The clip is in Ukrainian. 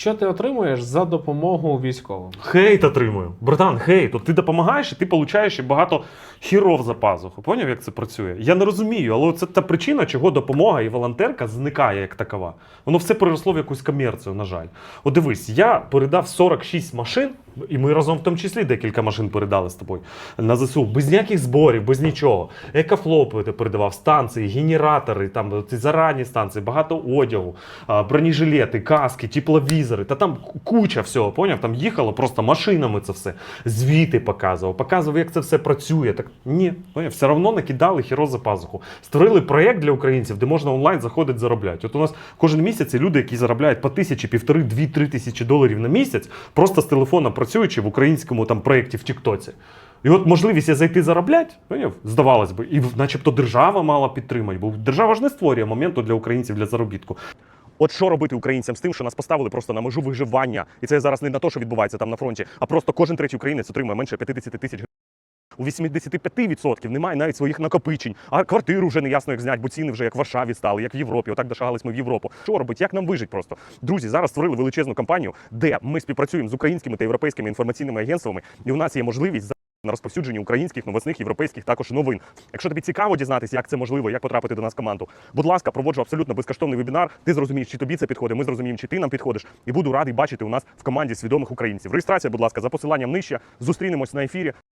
Що ти отримуєш за допомогу військовим? Хейт отримую. Братан, хейт. От ти допомагаєш, і ти получаєш ще багато хіров за пазуху. Поняв, як це працює? Я не розумію, але це та причина, чого допомога і волонтерка зникає як такова. Воно все переросло в якусь комерцію, на жаль. От дивись, я передав 46 машин, і ми разом в тому числі декілька машин передали з тобою на ЗСУ, без ніяких зборів, без нічого. Екофлопи ти передавав, станції, генератори, там ці зарані станції, багато одягу, бронежилети, каски, тепловізори. Та там куча всього, поняв? Там їхало просто машинами це все. Звіти показував, показував, як це все працює. Так ні, поняв? все одно накидали хіро за пазуху. Створили проєкт для українців, де можна онлайн заходити заробляти. От у нас кожен місяць люди, які заробляють по тисячі, півтори, дві, три тисячі доларів на місяць, просто з телефона працюючи в українському там проєкті в Тіктоці. І от можливість зайти заробляти, поняв? здавалось би, і начебто держава мала підтримати, бо держава ж не створює моменту для українців для заробітку. От що робити українцям з тим, що нас поставили просто на межу виживання, і це зараз не на те, що відбувається там на фронті, а просто кожен третій українець отримує менше 50 тисяч у 85% немає навіть своїх накопичень, а квартиру вже не ясно як зняти, бо ціни вже як в Варшаві стали, як в Європі. Отак дошагались ми в Європу. Що робити? Як нам вижити просто? Друзі, зараз створили величезну кампанію, де ми співпрацюємо з українськими та європейськими інформаційними агентствами, і у нас є можливість за- на розповсюдженні українських новосних європейських також новин. Якщо тобі цікаво дізнатися, як це можливо, як потрапити до нас в команду, будь ласка, проводжу абсолютно безкоштовний вебінар. Ти зрозумієш, чи тобі це підходить. Ми зрозуміємо, чи ти нам підходиш, і буду радий бачити у нас в команді свідомих українців. Реєстрація, будь ласка, за посиланням нижче. Зустрінемось на ефірі.